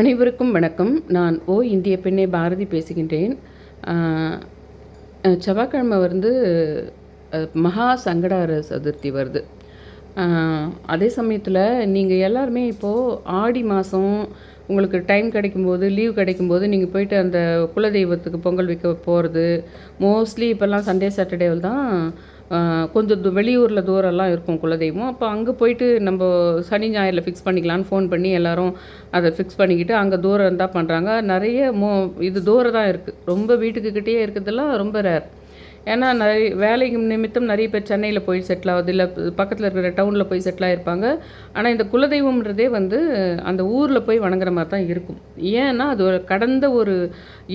அனைவருக்கும் வணக்கம். நான் ஓ இந்திய பெண்ணே பாரதி பேசுகின்றேன். செவ்வாய்க்கிழமை வந்து மகா சங்கடார சதுர்த்தி வருது. அதே சமயத்தில் நீங்கள் எல்லாருமே இப்போது ஆடி மாதம் உங்களுக்கு டைம் கிடைக்கும்போது லீவ் கிடைக்கும்போது நீங்கள் போயிட்டு அந்த குலதெய்வத்துக்கு பொங்கல் வைக்க போகிறது மோஸ்ட்லி இப்போல்லாம் சண்டே சாட்டர்டேவில் தான் கொஞ்சம் து வெளியூரில் தூரம்லாம் இருக்கும் குலதெய்வம். அப்போ அங்கே போயிட்டு நம்ம சனி ஞாயிறில் ஃபிக்ஸ் பண்ணிக்கலான்னு ஃபோன் பண்ணி எல்லோரும் அதை ஃபிக்ஸ் பண்ணிக்கிட்டு அங்கே தூரம் இருந்தால் பண்ணுறாங்க நிறைய மோ இது தூரம் தான் இருக்குது ரொம்ப வீட்டுக்கு கிட்டேயே இருக்கிறதெல்லாம் ரொம்ப ரேர் ஏன்னா நிறைய வேலைக்கு நிமித்தம் நிறைய பேர் சென்னையில் போய் செட்டில் ஆகுது இல்லை பக்கத்தில் இருக்கிற டவுனில் போய் செட்டில் ஆகிருப்பாங்க ஆனால் இந்த குலதெய்வம்ன்றதே வந்து அந்த ஊரில் போய் வணங்குற மாதிரி தான் இருக்கும். ஏன்னா அது ஒரு கடந்த ஒரு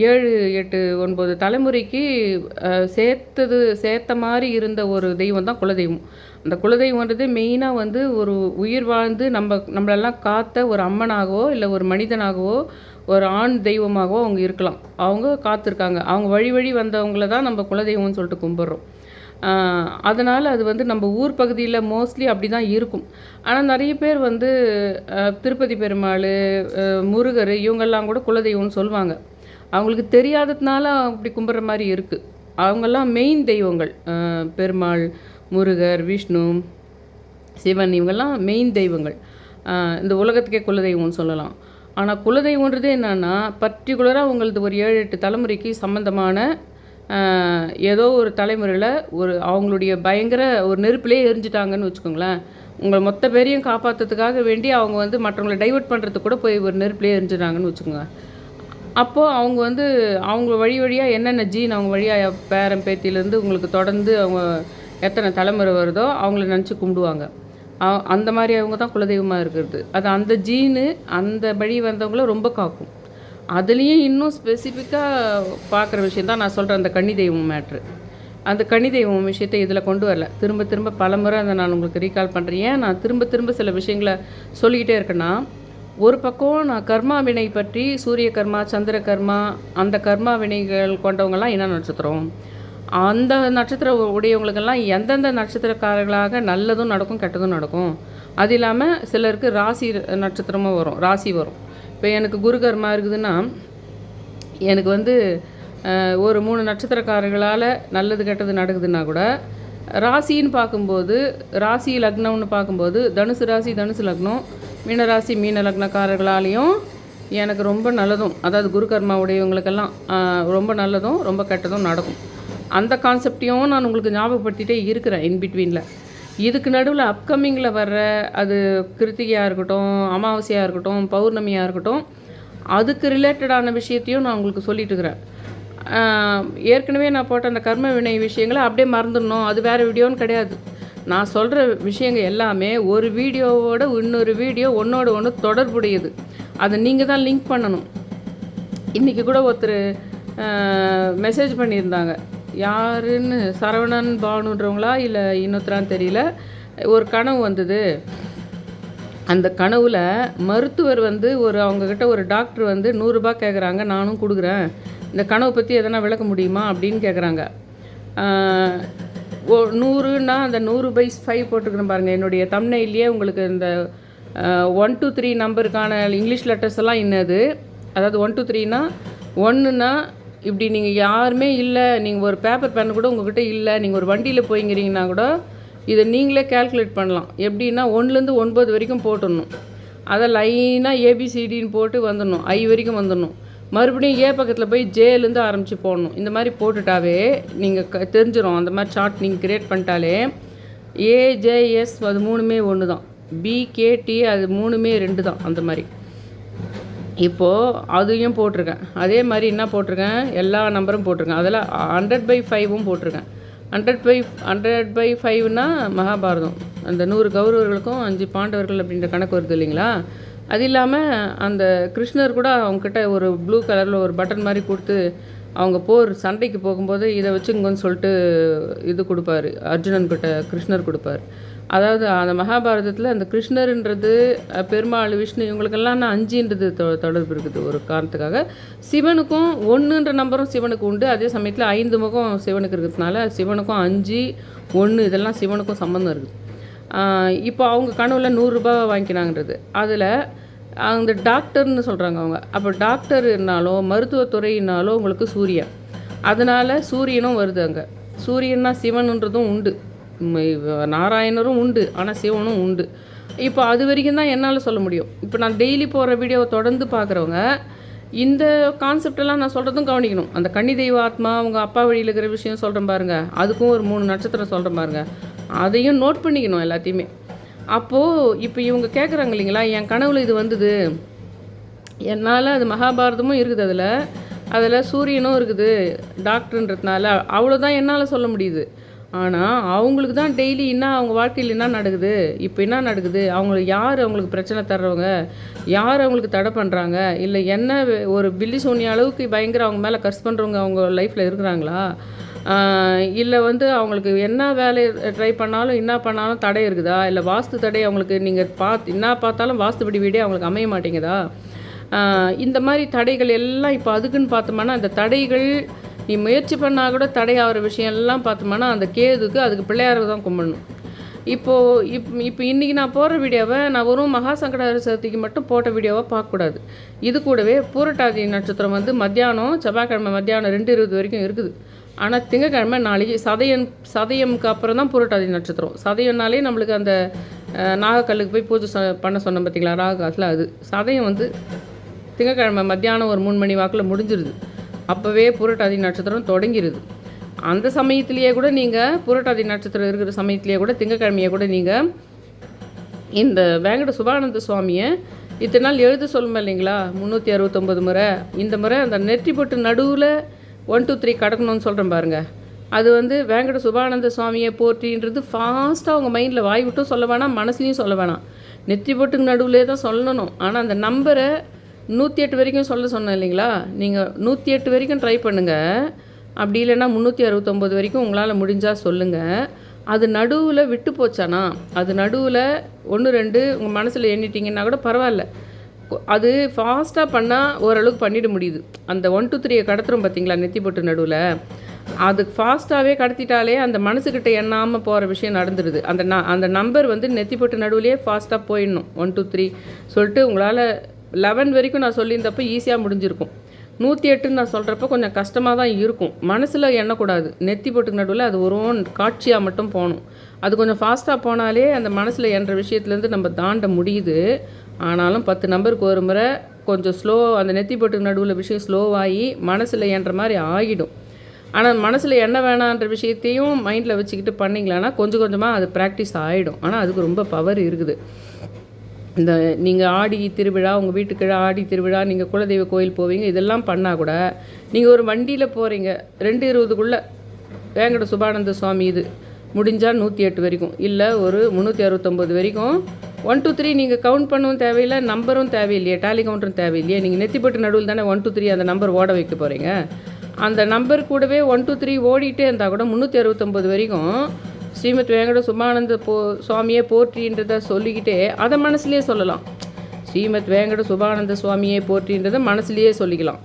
ஏழு எட்டு ஒன்பது தலைமுறைக்கு சேர்த்தது சேர்த்த மாதிரி இருந்த ஒரு தெய்வம் தான் குலதெய்வம். அந்த குலதெய்வன்றது மெயினாக வந்து ஒரு உயிர் வாழ்ந்து நம்ம நம்மளெல்லாம் காத்த ஒரு அம்மனாகவோ இல்லை ஒரு மனிதனாகவோ ஒரு ஆண் தெய்வமாகவோ அவங்க இருக்கலாம். அவங்க காத்திருக்காங்க. அவங்க வழி வழி வந்தவங்கள தான் நம்ம குலதெய்வம்னு சொல்லிட்டு கும்பிட்றோம். அதனால் அது வந்து நம்ம ஊர் பகுதியில் மோஸ்ட்லி அப்படி தான் இருக்கும். ஆனால் நிறைய பேர் வந்து திருப்பதி பெருமாள் முருகர் இவங்கெல்லாம் கூட குலதெய்வம்னு சொல்லுவாங்க. அவங்களுக்கு தெரியாததுனால அப்படி கும்பிட்ற மாதிரி இருக்குது அவங்கெல்லாம் மெயின் தெய்வங்கள். பெருமாள் முருகர் விஷ்ணு சிவன் இவங்கெல்லாம் மெயின் தெய்வங்கள். இந்த உலகத்துக்கே குலதெய்வம்னு சொல்லலாம். ஆனால் குலதெய்வன்றது என்னன்னா பர்டிகுலராக உங்களது ஒரு ஏழு எட்டு தலைமுறைக்கு சம்மந்தமான ஏதோ ஒரு தலைமுறையில் ஒரு அவங்களுடைய பயங்கர ஒரு நெருப்பிலே எரிஞ்சிட்டாங்கன்னு வச்சுக்கோங்களேன். உங்களை மொத்த பேரையும் காப்பாற்றுறதுக்காக வேண்டி அவங்க வந்து மற்றவங்களை டைவர்ட் பண்ணுறதுக்கு கூட போய் ஒரு நெருப்பிலே எரிஞ்சிட்டாங்கன்னு வச்சுக்கோங்க. அப்போது அவங்க வந்து அவங்க வழி வழியாக என்னென்ன ஜீன் அவங்க வழியாக பேரன் பேத்தியிலேருந்து உங்களுக்கு தொடர்ந்து அவங்க எத்தனை தலைமுறை வருதோ அவங்கள நினச்சி கும்பிடுவாங்க. அந்த மாதிரி அவங்க தான் குலதெய்வமாக இருக்கிறது. அது அந்த ஜீனு அந்த வழி வந்தவங்கள ரொம்ப காக்கும். அதுலேயும் இன்னும் ஸ்பெசிஃபிக்காக பார்க்குற விஷயம் தான் நான் சொல்கிறேன் அந்த கன்னி தெய்வம் மேட்ரு அந்த கன்னி தெய்வம் விஷயத்தை இதில் கொண்டு வரல. திரும்ப திரும்ப பலமுறை அதை நான் உங்களுக்கு ரீகால் பண்ணுறேன் ஏன் நான் திரும்ப திரும்ப சில விஷயங்களை சொல்லிக்கிட்டே இருக்கேன்னா ஒரு பக்கம் நான் கர்மா வினை பற்றி சூரிய கர்மா சந்திர கர்மா அந்த கர்மா வினைகள் கொண்டவங்கலாம் என்ன நட்சத்திரம். அந்த நட்சத்திர உடையவங்களுக்கெல்லாம் எந்தெந்த நட்சத்திரக்காரர்களாக நல்லதும் நடக்கும் கெட்டதும் நடக்கும். அது இல்லாமல் சிலருக்கு ராசி நட்சத்திரமும் வரும் ராசி வரும். இப்போ எனக்கு குருகர்மா இருக்குதுன்னா எனக்கு வந்து ஒரு மூணு நட்சத்திரக்காரர்களால் நல்லது கெட்டது நடக்குதுன்னா கூட ராசின்னு பார்க்கும்போது ராசி லக்னம்னு பார்க்கும்போது தனுசு ராசி தனுசு லக்னம் மீன ராசி மீன லக்னக்காரர்களாலேயும் எனக்கு ரொம்ப நல்லதும். அதாவது குரு கர்மா உடையவங்களுக்கெல்லாம் ரொம்ப நல்லதும் ரொம்ப கெட்டதும் நடக்கும். அந்த கான்செப்டையும் நான் உங்களுக்கு ஞாபகப்படுத்திட்டே இருக்கிறேன் இன்பிட்வீனில் இதுக்கு நடுவில் அப்கமிங்கில் வர்ற அது கிருத்திகையாக இருக்கட்டும் அமாவாசையாக இருக்கட்டும் பௌர்ணமியாக இருக்கட்டும் அதுக்கு ரிலேட்டடான விஷயத்தையும் நான் உங்களுக்கு சொல்லிட்டு இருக்கிறேன். ஏற்கனவே நான் போட்ட அந்த கர்ம வினை விஷயங்களை அப்படியே மறந்துடணும். அது வேறு வீடியோன்னு கிடையாது. நான் சொல்கிற விஷயங்கள் எல்லாமே ஒரு வீடியோவோட இன்னொரு வீடியோ ஒன்றோட ஒன்று தொடர்புடையது. அதை நீங்கள் தான் லிங்க் பண்ணணும். இன்றைக்கி கூட ஒருத்தர் மெசேஜ் பண்ணியிருந்தாங்க. யாருன்னு சரவணன் பானுன்றவங்களா இல்லை இன்னொருத்தரான்னு தெரியல. ஒரு கனவு வந்தது. அந்த கனவில் மருத்துவர் வந்து ஒரு அவங்கக்கிட்ட ஒரு டாக்டர் வந்து நூறுரூபா கேட்குறாங்க நானும் கொடுக்குறேன். இந்த கனவு பற்றி எதனா விளக்க முடியுமா? அப்படின்னு கேட்குறாங்க ஓ நூறுன்னா அந்த நூறு பை ஃபைவ் போட்டுக்கிறேன் பாருங்கள் என்னுடைய தம்னையிலேயே உங்களுக்கு இந்த ஒன் டூ த்ரீ நம்பருக்கான இங்கிலீஷ் லெட்டர்ஸ் எல்லாம் என்னது அதாவது ஒன் டூ த்ரீனா ஒன்றுனா இப்படி நீங்கள் யாருமே இல்லை நீங்கள் ஒரு பேப்பர் பேன் கூட உங்ககிட்ட இல்லை நீங்கள் ஒரு வண்டியில் போய்ங்கிறீங்கன்னா கூட இதை நீங்களே கால்குலேட் பண்ணலாம். எப்படின்னா ஒன்றுலேருந்து ஒன்பது வரைக்கும் போட்டுடணும். அதை லைனாக ஏபிசிடின்னு போட்டு வந்துடணும். ஐ வரைக்கும் வந்துடணும். மறுபடியும் ஏ பக்கத்தில் போய் ஜேலேருந்து ஆரம்பித்து போடணும். இந்த மாதிரி போட்டுட்டாவே நீங்கள் க தெரிஞ்சிடும் அந்த மாதிரி சார்ட் நீங்கள் கிரியேட் பண்ணிட்டாலே ஏஜேஎஸ் அது மூணுமே ஒன்று தான் பிகேடி அது மூணுமே ரெண்டு தான் அந்த மாதிரி. இப்போது அதையும் போட்டிருக்கேன். அதே மாதிரி என்ன போட்டிருக்கேன்? எல்லா நம்பரும் போட்டிருக்கேன். அதில் ஹண்ட்ரட் பை ஃபைவும் போட்டிருக்கேன். ஹண்ட்ரட் பை ஹண்ட்ரட் பை ஃபைவ்னா மகாபாரதம். அந்த நூறு கௌரவர்களுக்கும் அஞ்சு பாண்டவர்கள் அப்படின்ற கணக்கு வருது இல்லைங்களா? அது இல்லாமல் அந்த கிருஷ்ணர் கூட அவங்கக்கிட்ட ஒரு ப்ளூ கலரில் ஒரு பட்டன் மாதிரி கொடுத்து அவங்க போர் சண்டைக்கு போகும்போது இதை வச்சுங்கன்னு சொல்லிட்டு இது கொடுப்பாரு. அர்ஜுனன் கிட்ட கிருஷ்ணர் கொடுப்பாரு. அதாவது அந்த மகாபாரதத்தில் அந்த கிருஷ்ணர்ன்றது பெருமாள் விஷ்ணு இவங்களுக்கெல்லாம் நான் அஞ்சுன்றது தொ தொடர்பு இருக்குது ஒரு காரணத்துக்காக. சிவனுக்கும் ஒன்றுன்ற நம்பரும் சிவனுக்கு உண்டு. அதே சமயத்தில் ஐந்து முகம் சிவனுக்கு இருக்கிறதுனால சிவனுக்கும் அஞ்சு ஒன்று இதெல்லாம் சிவனுக்கும் சம்மந்தம் இருக்குது. இப்போ அவங்க கனவுல நூறுரூபா வாங்கினாங்கன்றது. அதில் அந்த டாக்டர்னு சொல்கிறாங்க அவங்க. அப்போ டாக்டர்னாலும் மருத்துவத்துறையினாலும் உங்களுக்கு சூரியன் அதனால் சூரியனும் வருது அங்கே. சூரியன்னா சிவனுன்றதும் உண்டு. நாராயணரும் உண்டு ஆனால் சிவனும் உண்டு. இப்போ அது வரைக்கும் தான் என்னால் சொல்ல முடியும். இப்போ நான் டெய்லி போகிற வீடியோவை தொடர்ந்து பார்க்குறவங்க இந்த கான்செப்டெல்லாம் நான் சொல்கிறதும் கவனிக்கணும். அந்த கன்னி தெய்வ ஆத்மா அவங்க அப்பா வழியில் இருக்கிற விஷயம் சொல்கிறேன் பாருங்கள் அதுக்கும் ஒரு மூணு நட்சத்திரம் சொல்கிறேன் பாருங்கள் அதையும் நோட் பண்ணிக்கணும் எல்லாத்தையுமே. அப்போது இப்போ இவங்க கேட்குறாங்க இல்லைங்களா என் கனவுல இது வந்தது. என்னால் அது மகாபாரதமும் இருக்குது அதில். அதில் சூரியனும் இருக்குது டாக்டர்ன்றதுனால அவ்வளோதான் என்னால் சொல்ல முடியுது. ஆனால் அவங்களுக்கு தான் டெய்லி என்ன அவங்க வாழ்க்கையில் என்ன நடக்குது? இப்போ என்ன நடக்குது? அவங்களுக்கு யார் அவங்களுக்கு பிரச்சனை தர்றவங்க? யார் அவங்களுக்கு தடை பண்ணுறாங்க இல்லை என்ன வே- ஒரு பில்லி சோனி அளவுக்கு பயங்கர அவங்க மேலே கர்ஸ் பண்ணுறவங்க அவங்க லைஃப்பில் இருக்கிறாங்களா? இல்லை வந்து அவங்களுக்கு என்ன வேலை ட்ரை பண்ணாலும் என்ன பண்ணாலும் தடை இருக்குதா? இல்லை வாஸ்து தடை அவங்களுக்கு நீங்கள் பார்த்து என்ன பார்த்தாலும் வாஸ்துபடி வீடே அவங்களுக்கு அமைய மாட்டேங்குதா? இந்த மாதிரி தடைகள் எல்லாம் இப்போ அதுக்குன்னு பார்த்தோம்னா அந்த தடைகள் நீ முயற்சி பண்ணால் கூட தடை ஆகிற விஷயம்லாம் பார்த்தோம்னா அந்த கேதுக்கு அதுக்கு பிள்ளையாரை தான் கும்பிடணும். இப்போது இப் இப்போ இன்றைக்கி நான் போடுற வீடியோவை நான் வெறும் மகா சங்கட சதுர்த்திக்கு மட்டும் போட்ட வீடியோவை பார்க்கக்கூடாது. இது கூடவே பூரட்டாதி நட்சத்திரம் வந்து மத்தியானம் செவ்வாய்க்கிழமை மத்தியானம் ரெண்டு இருபது வரைக்கும் இருக்குது. ஆனால் திங்கக்கிழமை நாளைக்கு சதயம் சதயம்க்கு அப்புறம் தான் பூரட்டாதி நட்சத்திரம். சதயம்னாலே நம்மளுக்கு அந்த நாகக்கல்லுக்கு போய் பூஜை பண்ண சொன்னோம் பார்த்தீங்களா ராகு காலத்தில் அது. சதயம் வந்து திங்கக்கிழமை மத்தியானம் ஒரு மூணு மணி வாக்கில் முடிஞ்சிருது. அப்போவே புரட்டாதி நட்சத்திரம் தொடங்கிடுது அந்த சமயத்திலேயே கூட நீங்கள் புரட்டாதி நட்சத்திரம் இருக்கிற சமயத்திலேயே கூட திங்கக்கிழமையை கூட நீங்கள் இந்த வேங்கட சுபானந்த சுவாமியை இத்தனை நாள் எழுத சொல்லுமா இல்லைங்களா? முந்நூற்றி அறுபத்தொம்பது முறை. இந்த முறை அந்த நெற்றி பொட்டு நடுவில் ஒன் டூ த்ரீ கடக்கணும்னு சொல்கிறேன் பாருங்கள் அது வந்து வேங்கட சுபானந்த சுவாமியை போற்றின்றது ஃபாஸ்ட்டாக அவங்க மைண்டில் வாய் விட்டும் சொல்ல வேணாம் மனசுலையும் சொல்ல வேணாம். நெற்றி பொட்டுக்கு நடுவுலே தான் சொல்லணும். ஆனால் அந்த நம்பரை நூற்றி எட்டு வரைக்கும் சொல்ல சொன்னேன் இல்லைங்களா? நீங்கள் நூற்றி எட்டு வரைக்கும் ட்ரை பண்ணுங்கள் அப்படி இல்லைன்னா முந்நூற்றி அறுபத்தொம்போது வரைக்கும் உங்களால் முடிஞ்சால் சொல்லுங்கள் அது நடுவில் விட்டு போச்சானா? அது நடுவில் ஒன்று ரெண்டு உங்கள் மனசில் எண்ணிட்டீங்கன்னா கூட பரவாயில்ல. அது ஃபாஸ்ட்டாக பண்ணால் ஓரளவுக்கு பண்ணிட முடியுது. அந்த ஒன் டூ த்ரீயை கடத்துறோம் பார்த்தீங்களா நெத்தி போட்டு நடுவில். அது ஃபாஸ்ட்டாகவே கடத்திட்டாலே அந்த மனசுக்கிட்ட எண்ணாமல் போகிற விஷயம் நடந்துடுது அந்த ந அந்த நம்பர் வந்து நெத்தி போட்டு நடுவுலையே ஃபாஸ்ட்டாக போயிடணும். ஒன் டூ த்ரீ சொல்லிட்டு உங்களால் லெவன் வரைக்கும் நான் சொல்லியிருந்தப்போ ஈஸியாக முடிஞ்சிருக்கும். நூற்றி எட்டுன்னு நான் சொல்கிறப்ப கொஞ்சம் கஷ்டமாக தான் இருக்கும். மனசில் எண்ணக்கூடாது. நெத்தி போட்டுக்கு நடுவில் அது ஒரு காட்சியாக மட்டும் போகணும். அது கொஞ்சம் ஃபாஸ்ட்டாக போனாலே அந்த மனசில் என்ற விஷயத்துலேருந்து நம்ம தாண்ட முடியுது. ஆனாலும் பத்து நம்பருக்கு ஒரு முறை கொஞ்சம் ஸ்லோ அந்த நெத்தி போட்டுக்கு நடுவில் விஷயம் ஸ்லோவாகி மனசில் என்ற மாதிரி ஆகிடும். ஆனால் மனசில் என்ன வேணான்ற விஷயத்தையும் மைண்டில் வச்சுக்கிட்டு பண்ணிங்களான்னா கொஞ்சம் கொஞ்சமாக அது ப்ராக்டிஸ் ஆகிடும் ஆனால் அதுக்கு ரொம்ப பவர் இருக்குது. இந்த நீங்கள் ஆடி திருவிழா உங்கள் வீட்டுக்கு ஆடி திருவிழா நீங்கள் குலதெய்வ கோயில் போவீங்க இதெல்லாம் பண்ணால் கூட நீங்கள் ஒரு வண்டியில் போகிறீங்க ரெண்டு இருபதுக்குள்ளே வேங்கட சுபானந்த சுவாமி இது முடிஞ்சால் நூற்றி எட்டு வரைக்கும். இல்லை ஒரு முந்நூற்றி அறுபத்தொம்போது வரைக்கும். ஒன் டூ த்ரீ நீங்கள் கவுண்ட் பண்ணவும் தேவையில்லை நம்பரும் தேவையில்லையே டேலி கவுண்டரும் தேவையில்லையே. நீங்கள் நெத்திப்பட்டு நடுவில் தானே ஒன் டூ த்ரீ அந்த நம்பர் ஓட வைக்க போகிறீங்க அந்த நம்பர் கூடவே ஒன் டூ த்ரீ ஓடிட்டே இருந்தால் கூட முந்நூற்றி அறுபத்தொம்போது வரைக்கும் ஸ்ரீமத் வேங்கட சுபானந்த போ சுவாமியே போற்றின்றத சொல்லிக்கிட்டே அதை மனசுலேயே சொல்லலாம். ஸ்ரீமத் வேங்கட சுபானந்த சுவாமியே போற்றின்றதை மனசுலேயே சொல்லிக்கலாம்.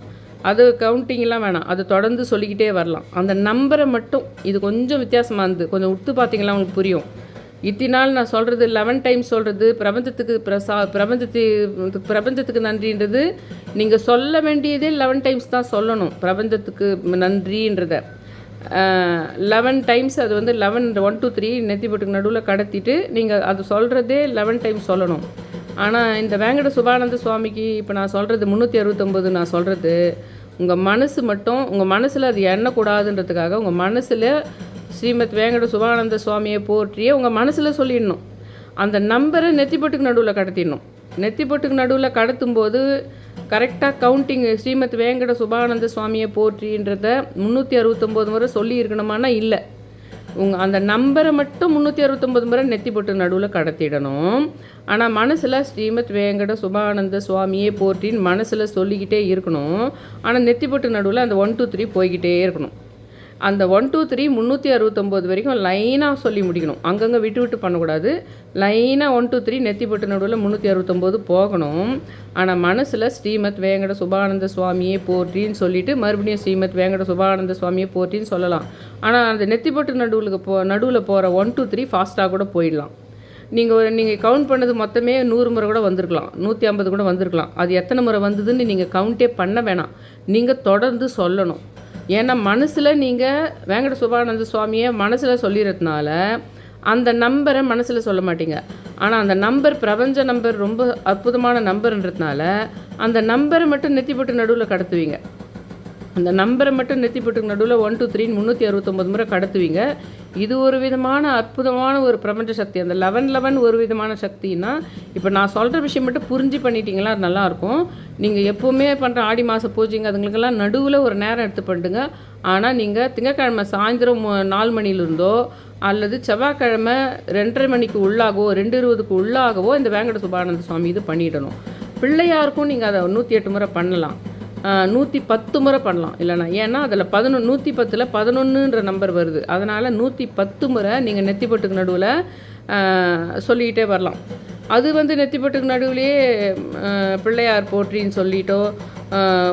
அது கவுண்டிங்லாம் வேணாம். அது தொடர்ந்து சொல்லிக்கிட்டே வரலாம். அந்த நம்பரை மட்டும் இது கொஞ்சம் வித்தியாசமாக இருந்து கொஞ்சம் உத்து பார்த்தீங்களா உங்களுக்கு புரியும். இத்தனை நாள் நான் சொல்கிறது லெவன் டைம் சொல்கிறது பிரபஞ்சத்துக்கு பிரசா பிரபஞ்சத்துக்கு பிரபஞ்சத்துக்கு நன்றின்றது நீங்கள் சொல்ல வேண்டியதே லெவன் டைம்ஸ் தான் சொல்லணும். பிரபஞ்சத்துக்கு நன்றின்றதை. லெவன் டைம்ஸ் அது வந்து லெவன் ஒன் டூ த்ரீ நெத்தி போட்டுக்கு நடுவில் கடத்திட்டு நீங்கள் அது சொல்கிறதே லெவன் டைம்ஸ் சொல்லணும். ஆனால் இந்த வேங்கட சுபானந்த சுவாமிக்கு இப்போ நான் சொல்கிறது முந்நூற்றி அறுபத்தொம்போது நான் சொல்கிறது உங்கள் மனசு மட்டும் உங்கள் மனசில் அது எண்ணக்கூடாதுன்றதுக்காக உங்கள் மனசில் ஸ்ரீமத் வேங்கட சுபானந்த சுவாமியை போற்றியே உங்கள் மனசில் சொல்லிடணும். அந்த நம்பரை நெத்திப்பட்டுக்கு நடுவில் கடத்திடணும். நெத்திப்பட்டுக்கு நடுவில் கடத்தும்போது கரெக்டாக கவுண்டிங் ஸ்ரீமத் வேங்கட சுபானந்த சுவாமியை போற்றின்றத முந்நூற்றி அறுபத்தொம்போது முறை சொல்லி இருக்கணுமானா இல்லை. உங்கள் அந்த நம்பரை மட்டும் முந்நூற்றி அறுபத்தொம்பது முறை நெத்தி போட்டு நடுவில் கடத்திடணும். ஆனால் மனசில் ஸ்ரீமத் வேங்கட சுபானந்த சுவாமியே போற்றின்னு மனசில் சொல்லிக்கிட்டே இருக்கணும். ஆனால் நெத்தி போட்டு நடுவில் அந்த ஒன் டூ த்ரீ போய்கிட்டே இருக்கணும். அந்த ஒன் டூ த்ரீ முந்நூற்றி அறுபத்தொம்போது வரைக்கும் லைனாக சொல்லி முடிக்கணும். அங்கங்கே விட்டு விட்டு பண்ணக்கூடாது. லைனாக ஒன் டூ த்ரீ நெத்தி போட்டு நடுவில் முந்நூற்றி அறுபத்தொம்போது போகணும். ஆனால் மனசில் ஸ்ரீமத் வேங்கட சுபானந்த சுவாமியே போற்றின்னு சொல்லிவிட்டு மறுபடியும் ஸ்ரீமத் வேங்கட சுபானந்த சுவாமியே போற்றின்னு சொல்லலாம். ஆனால் அந்த நெத்தி போட்டு நடுவுலுக்கு போ நடுவில் போகிற ஒன் டூ த்ரீ ஃபாஸ்ட்டாக கூட போயிடலாம். நீங்கள் ஒரு நீங்கள் கவுண்ட் பண்ணது மொத்தமே நூறு முறை கூட வந்திருக்கலாம். நூற்றி ஐம்பது கூட வந்திருக்கலாம். அது எத்தனை முறை வந்ததுன்னு நீங்கள் கவுண்டே பண்ண வேணாம். நீங்கள் தொடர்ந்து சொல்லணும். ஏன்னா மனசில் நீங்கள் வேங்கட சுபானந்த சுவாமியை மனசில் சொல்லிடுறதுனால அந்த நம்பரை மனசில் சொல்ல மாட்டீங்க. ஆனால் அந்த நம்பர் பிரபஞ்ச நம்பர் ரொம்ப அற்புதமான நம்பர்ன்றதுனால அந்த நம்பரை மட்டும் நெத்திப்பட்டு நடுவில் கடத்துவீங்க. அந்த நம்பரை மட்டும் நெத்தி போட்டுக்கு நடுவில் ஒன் டூ த்ரீன்னு முந்நூற்றி அறுபத்தொம்பது முறை கடத்துவீங்க. இது ஒரு விதமான அற்புதமான ஒரு பிரபஞ்ச சக்தி. அந்த லெவன் லெவன் ஒரு விதமான சக்தின்னா இப்போ நான் சொல்கிற விஷயம் மட்டும் புரிஞ்சு பண்ணிட்டீங்களா அது நல்லாயிருக்கும் நீங்கள் எப்போவுமே பண்ணுற ஆடி மாத பூஜைங்க அதுங்களுக்கெல்லாம் நடுவில் ஒரு நேரம் எடுத்து பண்ணுங்க ஆனால் நீங்கள் திங்கக்கிழமை சாயந்தரம் நாலு மணிலிருந்தோ அல்லது செவ்வாய்க்கிழமை ரெண்டரை மணிக்கு உள்ளாகவோ ரெண்டு இருபதுக்கு உள்ளாகவோ இந்த வேங்கட சுபானந்த சுவாமி இது பண்ணிடணும். பிள்ளையாருக்கும் நீங்கள் அதை நூற்றி எட்டு முறை பண்ணலாம். நூற்றி பத்து முறை பண்ணலாம் இல்லைனா ஏன்னா அதில் பதினொன்று நூற்றி பத்தில் பதினொன்றுன்ற நம்பர் வருது. அதனால் நூற்றி பத்து முறை நீங்கள் நெத்திப்பட்டுக்கு நடுவில் சொல்லிக்கிட்டே வரலாம். அது வந்து நெத்திப்பட்டுக்கு நடுவிலேயே பிள்ளையார் போற்றின்னு சொல்லிட்டோ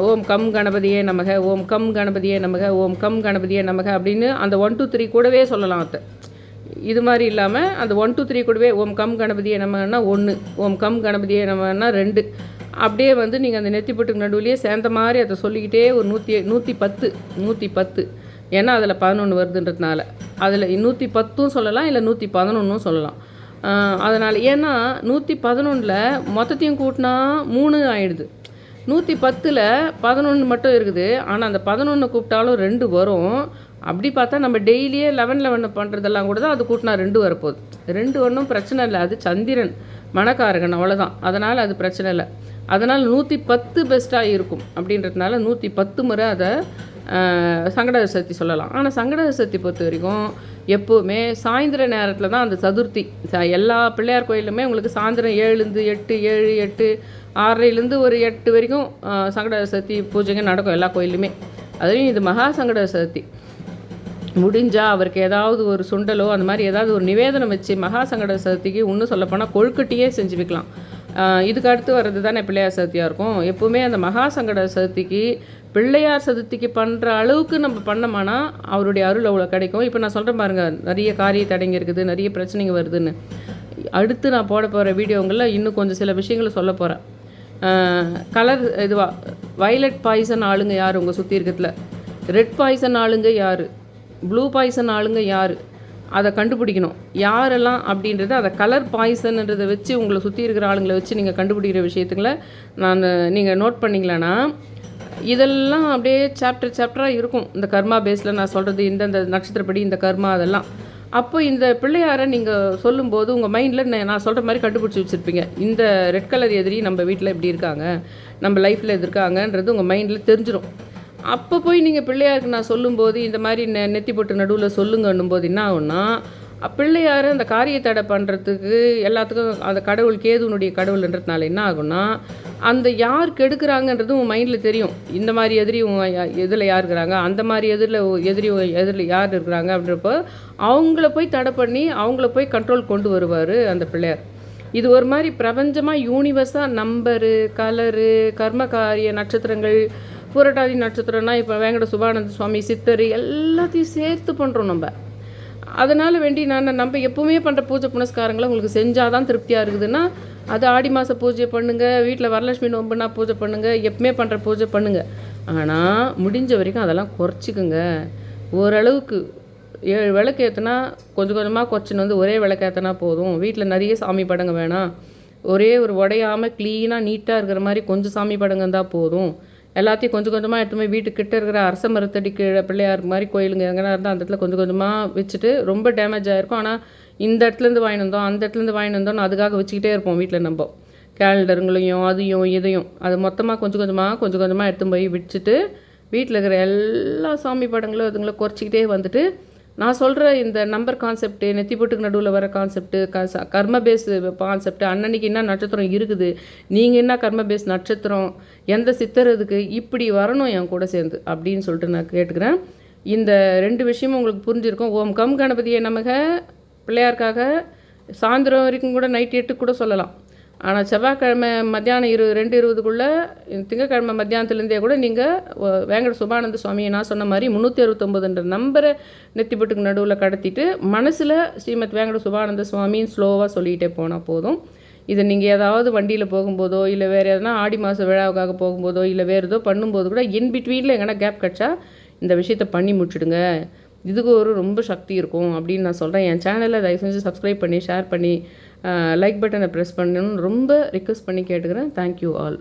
ஓம் கம் கணபதியே நமக ஓம் கம் கணபதியே நமக ஓம் கம் கணபதியே நமக அப்படின்னு அந்த ஒன் டூ த்ரீ கூடவே சொல்லலாம் அத்தை. இது மாதிரி இல்லாமல் அந்த ஒன் டூ த்ரீ கூடவே ஓம் கம் கணபதியே நமன்னா ஒன்று ஓம் கம் கணபதியே நமன்னா ரெண்டு. அப்படியே வந்து நீங்கள் அந்த நெத்திப்பட்டுக்கு நடுவுலேயே சேர்ந்த மாதிரி அதை சொல்லிக்கிட்டே ஒரு நூற்றி நூற்றி பத்து நூற்றி பத்து. ஏன்னா அதில் பதினொன்று வருதுன்றதுனால. அதில் நூற்றி பத்தும் சொல்லலாம் இல்லை நூற்றி பதினொன்றும் சொல்லலாம். அதனால் ஏன்னா நூற்றி பதினொன்றில் மொத்தத்தையும் கூட்டினா மூணு ஆயிடுது. நூற்றி பத்தில் பதினொன்று மட்டும் இருக்குது. ஆனால் அந்த பதினொன்று கூப்பிட்டாலும் ரெண்டு வரும். அப்படி பார்த்தா நம்ம டெய்லியே லெவன் லெவன் பண்ணுறதெல்லாம் கூட தான் அது கூட்டினா ரெண்டு வரப்போகுது. ரெண்டு ஒன்றும் பிரச்சனை இல்லை. அது சந்திரன் மணக்காரகன் அவ்வளோதான் அதனால் அது பிரச்சனை இல்லை. அதனால் நூற்றி பத்து பெஸ்ட்டாக இருக்கும் அப்படின்றதுனால நூற்றி பத்து முறை அதை ஆஹ், சங்கட சதுர்த்தி சொல்லலாம். ஆனால் சங்கட சதுர்த்தி பொறுத்த வரைக்கும் எப்போவுமே சாயந்தர நேரத்தில் தான் அந்த சதுர்த்தி. எல்லா பிள்ளையார் கோயிலுமே உங்களுக்கு சாயந்தரம் ஏழுலேருந்து எட்டு ஏழு எட்டு ஆறரைலேருந்து ஒரு எட்டு வரைக்கும் சங்கட சதுர்த்தி பூஜைங்க நடக்கும் எல்லா கோயிலுமே. அதுலேயும் இது மகா சங்கட சதுர்த்தி முடிஞ்சால் அவருக்கு ஏதாவது ஒரு சுண்டலோ அந்த மாதிரி ஏதாவது ஒரு நிவேதனம் வச்சு மகா சங்கட சதுர்த்திக்கு இன்னும் சொல்லப்போனால் கொழுக்கட்டையே செஞ்சு வைக்கலாம். இதுக்கு அடுத்து வர்றது தானே பிள்ளையார் சதுர்த்தியாக இருக்கும். எப்போவுமே அந்த மகா சங்கட சதுர்த்திக்கு பிள்ளையார் சதுர்த்திக்கு பண்ணுற அளவுக்கு நம்ம பண்ணோம்னா அவருடைய அருள் அவ்வளோ கிடைக்கும். இப்போ நான் சொல்கிறேன் பாருங்கள் நிறைய காரிய தடைங்க இருக்குது நிறைய பிரச்சனைங்க வருதுன்னு. அடுத்து நான் போட போகிற வீடியோங்களில் இன்னும் கொஞ்சம் சில விஷயங்களை சொல்ல போகிறேன் கலர் இதுவா வயலட் பாய்சன் ஆளுங்க யார் உங்கள் சுற்றி இருக்கிறதுல? ரெட் பாய்சன் ஆளுங்க யார்? ப்ளூ பாய்சன் ஆளுங்க யார்? அதை கண்டுபிடிக்கணும். யாரெல்லாம் அப்படின்றத அதை கலர் பாய்சன்ன்றதை வச்சு உங்களை சுற்றி இருக்கிற ஆளுங்களை வச்சு நீங்கள் கண்டுபிடிக்கிற விஷயத்துங்களை நான் நீங்கள் நோட் பண்ணிங்களேன்னா இதெல்லாம் அப்படியே சாப்டர் சாப்டராக இருக்கும். இந்த கர்மா பேஸில் நான் சொல்கிறது இந்தந்த நட்சத்திரப்படி இந்த கர்மா அதெல்லாம். அப்போ இந்த பிள்ளையாரை நீங்கள் சொல்லும்போது உங்கள் மைண்டில் நான் சொல்கிற மாதிரி கண்டுபிடிச்சி வச்சுருப்பீங்க. இந்த ரெட் கலர் எதிரி நம்ம வீட்டில் இப்படி இருக்காங்க? நம்ம லைஃப்பில் இது இருக்காங்கன்றது உங்கள் மைண்டில் தெரிஞ்சிடும் அப்போ போய் நீங்கள் பிள்ளையாருக்கு நான் சொல்லும்போது இந்த மாதிரி நெ நெத்தி போட்டு நடுவில் சொல்லுங்கன்னும் போது என்ன ஆகும்னா பிள்ளையார் அந்த காரிய தடை பண்ணுறதுக்கு எல்லாத்துக்கும் அந்த கடவுள் கேதுனுடைய கடவுள்ன்றதுனால என்ன ஆகும்னா அந்த யார் கெடுக்கிறாங்கன்றது உன் மைண்டில் தெரியும். இந்த மாதிரி எதிரி உன் எதில் யார் இருக்கிறாங்க அந்த மாதிரி எதிரில் எதிரி எதிரில் யார் இருக்கிறாங்க அப்படின்றப்போ அவங்கள போய் தடை பண்ணி அவங்கள போய் கண்ட்ரோல் கொண்டு வருவார் அந்த பிள்ளையார். இது ஒரு மாதிரி பிரபஞ்சமாக யூனிவர்ஸாக நம்பரு கலரு கர்மகாரிய நட்சத்திரங்கள் புரட்டாதி நட்சத்திரம்னா இப்போ வேங்கட சுபானந்த சுவாமி சித்தர் எல்லாத்தையும் சேர்த்து பண்ணுறோம் நம்ம. அதனால் வேண்டி நான் நம்ம எப்போவுமே பண்ணுற பூஜை புனஸ்காரங்களை உங்களுக்கு செஞ்சால் தான் திருப்தியாக இருக்குதுன்னா அது ஆடி மாத பூஜை பண்ணுங்கள் வீட்டில் வரலட்சுமி நோம்புனா பூஜை பண்ணுங்கள் எப்பவுமே பண்ணுற பூஜை பண்ணுங்கள் ஆனால் முடிஞ்ச வரைக்கும் அதெல்லாம் குறைச்சிக்குங்க. ஓரளவுக்கு ஏழு விளக்கு ஏற்றினா கொஞ்சம் கொஞ்சமாக குறைச்சின்னு வந்து ஒரே விளக்கு ஏற்றினா போதும். வீட்டில் நிறைய சாமி படங்க வேணாம். ஒரே ஒரு உடையாமல் க்ளீனாக நீட்டாக இருக்கிற மாதிரி கொஞ்சம் சாமி படங்க இருந்தால் போதும். எல்லாத்தையும் கொஞ்சம் கொஞ்சமாக எடுத்து போய் வீட்டுக்கிட்ட இருக்கிற அரச மரத்தடி கீழே பிள்ளையார் மாதிரி கோயிலுங்க எங்கன்னா இருந்தால் அந்த இடத்துல கொஞ்சம் கொஞ்சமாக வச்சுட்டு ரொம்ப டேமேஜ் ஆகிருக்கும் ஆனால் இந்த இடத்துலேருந்து வாங்கிட்டு வந்தோம் அந்த இடத்துலேருந்து வாங்கிட்டு வந்தோம்னு அதுக்காக வச்சுக்கிட்டே இருப்போம் வீட்டில் நம்ம. கேலண்டருங்களையும் அதையும் இதையும். அது மொத்தமாக கொஞ்சம் கொஞ்சமாக கொஞ்சம் கொஞ்சமாக எடுத்து போய் வச்சுட்டு வீட்டில் இருக்கிற எல்லா சாமி படங்களும் அதுங்களை குறைச்சிக்கிட்டே வந்துட்டு நான் சொல்கிற இந்த நம்பர் கான்செப்ட்டு நெத்தி போட்டுக்கு நடுவில் வர கான்செப்ட்டு க கர்ம பேஸ் கான்செப்ட் அன்னன்னைக்கு என்ன நட்சத்திரம் இருக்குது நீங்கள் என்ன கர்ம பேஸ் நட்சத்திரம் எந்த சித்தர் இதுக்கு இப்படி வரணும் என் கூட சேர்ந்து அப்படின்னு சொல்லிட்டு நான் கேட்டுக்கிறேன். இந்த ரெண்டு விஷயமும் உங்களுக்கு புரிஞ்சிருக்கும். ஓம் கம் கணபதியை நமக. பிள்ளையாருக்காக சாயந்தரம் வரைக்கும் கூட நைட் எட்டு கூட சொல்லலாம். ஆனால் செவ்வாய்க்கிழமை மத்தியானம் இரு ரெண்டு இருபதுக்குள்ளே திங்கக்கிழமை மத்தியானத்துலேருந்தே கூட நீங்கள் வேங்கட சுபானந்த சுவாமியை நான் சொன்ன மாதிரி முந்நூற்றி அறுபத்தொம்பதுன்ற நம்பரை நெத்திப்பட்டுக்கு நடுவில் கடத்திட்டு மனசில் ஸ்ரீமத் வேங்கட சுபானந்த சுவாமின்னு ஸ்லோவாக சொல்லிகிட்டே போனால் போதும். இதை நீங்கள் ஏதாவது வண்டியில் போகும்போதோ இல்லை வேறு எதனா ஆடி மாத விழாவுக்காக போகும்போதோ இல்லை வேறு ஏதோ பண்ணும்போது கூட இன் பிட்வீனில் எங்கன்னா கேப் கிடச்சா இந்த விஷயத்த பண்ணி முடிச்சுடுங்க. இதுக்கு ஒரு ரொம்ப சக்தி இருக்கும் அப்படின்னு நான் சொல்கிறேன் என் சேனலை தயவு செஞ்சு சப்ஸ்கிரைப் பண்ணி ஷேர் பண்ணி லைக் பட்டனை ப்ரெஸ் பண்ணணும்னு ரொம்ப ரிக்வஸ்ட் பண்ணி கேட்டுக்கிறேன். Thank you all